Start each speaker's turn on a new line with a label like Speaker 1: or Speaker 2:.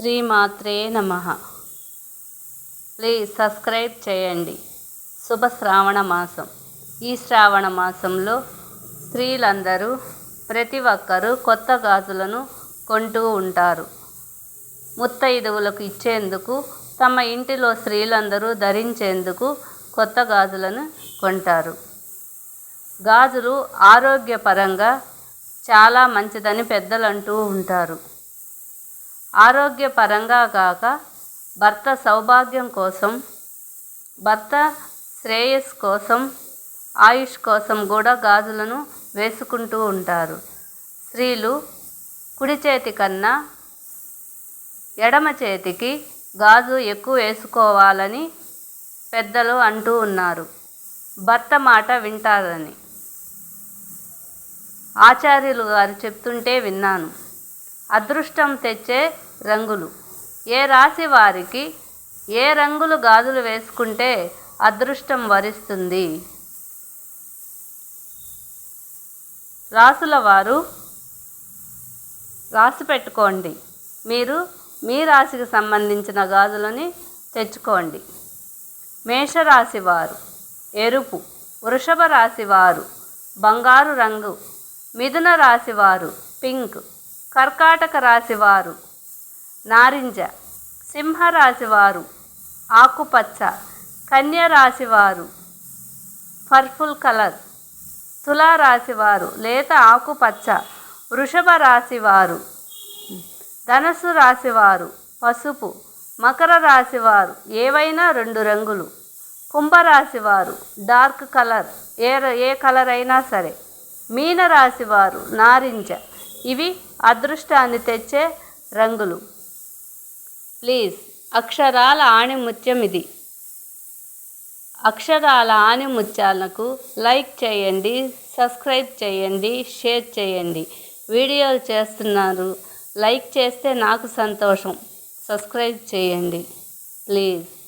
Speaker 1: శ్రీమాత్రే నమ. Please subscribe చేయండి. శుభ శ్రావణ మాసం. ఈ శ్రావణ మాసంలో స్త్రీలందరూ ప్రతి ఒక్కరూ కొత్త గాజులను కొంటూ ఉంటారు. ముత్తైదువులకు ఇచ్చేందుకు తమ ఇంటిలో స్త్రీలందరూ ధరించేందుకు కొత్త గాజులను కొంటారు. గాజులు ఆరోగ్యపరంగా చాలా మంచిదని పెద్దలు అంటూ ఉంటారు. ఆరోగ్యపరంగా కాక భర్త సౌభాగ్యం కోసం భర్త శ్రేయస్ కోసం ఆయుష్ కోసం కూడా గాజులను వేసుకుంటూ ఉంటారు. స్త్రీలు కుడి చేతి కన్నా ఎడమ చేతికి గాజు ఎక్కువ వేసుకోవాలని పెద్దలు అంటూ ఉన్నారు. భర్త మాట వింటారని. ఆచార్యులు గారు చెప్తుంటే విన్నాను. అదృష్టం తెచ్చే రంగులు. ఏ రాశి వారికి ఏ రంగులు గాజులు వేసుకుంటే అదృష్టం వరిస్తుంది? రాసుల వారు రాసి పెట్టుకోండి. మీరు మీ రాశికి సంబంధించిన గాజులని తెచ్చుకోండి. మేషరాశి వారు ఎరుపు వృషభ రాశి వారు బంగారు రంగు మిథున రాశి వారు పింక్. కర్కాటక రాశివారు. నారింజ సింహరాశివారు. ఆకుపచ్చ కన్య రాశివారు. Purple purple colour. తులారాశి రాశివారు. లేత ఆకుపచ్చ. వృషభ రాశివారు. ధనస్సు రాశివారు. పసుపు. మకర రాశివారు. ఏవైనా రెండు రంగులు. కుంభరాశివారు డార్క్ కలర్. ఏ ఏ కలర్ అయినా సరే. మీన రాశివారు. నారింజ. ఇవి అదృష్టాన్ని తెచ్చే రంగులు. ప్లీజ్ అక్షరాల ఆణిముత్యం ఇది. అక్షరాల ఆణిముత్యాలకు లైక్ చేయండి సబ్స్క్రైబ్ చేయండి షేర్ చేయండి. వీడియోలు చేస్తున్నారు లైక్ చేస్తే నాకు సంతోషం. సబ్స్క్రైబ్ చేయండి. ప్లీజ్.